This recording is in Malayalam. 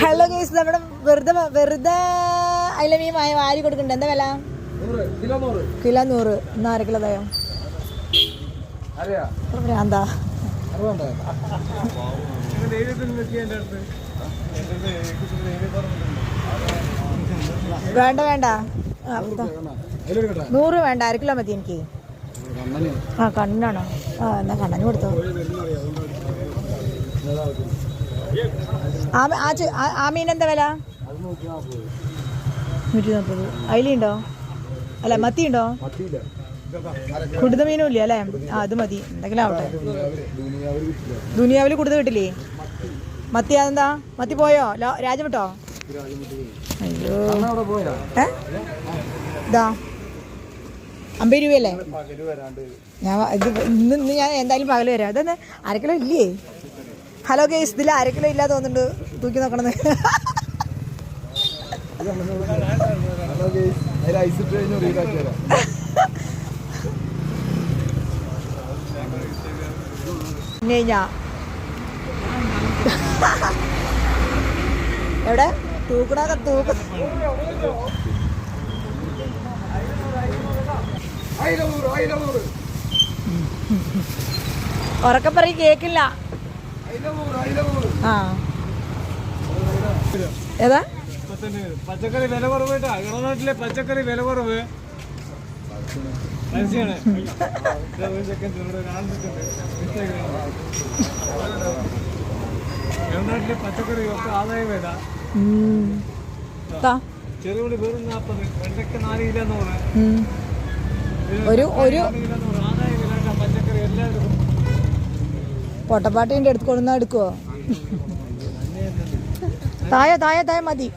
ഹലോ ഗേസ് നമ്മുടെ വെറുതെ വെറുതെ അതിലെ മീൻ വാരി- വാരി കൊടുക്കണ്ട. എന്താ വില? കിലോ നൂറ്. ഇന്ന് അര കിലോ തയോ എന്താ വേണ്ട വേണ്ട. നൂറ് വേണ്ട അര കിലോ മതി എനിക്ക്. ആ കണ്ണാണോ? ആ എന്നാ കണ്ണന് കൊടുത്തോ. ആ മീൻ എന്താ വില? നൂറ്റി നാൽപ്പത് അയിലുണ്ടോ? അല്ല മത്തി ഉണ്ടോ കുടുത മീനും ഇല്ല അല്ലേ? ആ അത് മതി. എന്തെങ്കിലും ആവട്ടെ. ദുനിയാവിൽ കുടുത കിട്ടില്ലേ? മത്തി അതെന്താ? മത്തി പോയോ? രാജം വിട്ടോ അയ്യോ. ഏ? ഇതാ. അമ്പത് രൂപയല്ലേ? ഞാൻ ഇത് ഇന്ന് ഇന്ന് ഞാൻ എന്തായാലും പകൽ വരാം അതെന്ന് അരക്കിലോ ഇല്ലേ? ഹലോ ഗേസ് ഇതിൽ അര ഇല്ലാതെ തോന്നുന്നുണ്ട് തൂക്കി നോക്കണത് എവിടെ തൂക്കണൊക്കെ തൂക്ക ഉറക്കപ്പറ കേക്കില്ല അയില നൂറ് അയില നൂറ് ആ. ഏതാ? പച്ചക്കറി. വില കുറവ് കേട്ടോ. പച്ചക്കറി വില കുറവ്. ഇടനാട്ടിലെ പച്ചക്കറി ഒക്കെ ആദായ വില. ചെറുപുളി വെറും നാൽപ്പത് വെണ്ടയ്ക്ക നാല് കിലോ നൂറ്. ഒരു ഒരു നാല് കിലോ നൂറ് ആദായ വില കേട്ടോ പച്ചക്കറി എല്ലാവർക്കും പൊട്ടപ്പാട്ടിന്റെ അടുത്ത് കൊണ്ടുവന്നാൽ എടുക്കുവോ? തായ തായ തായ മതി.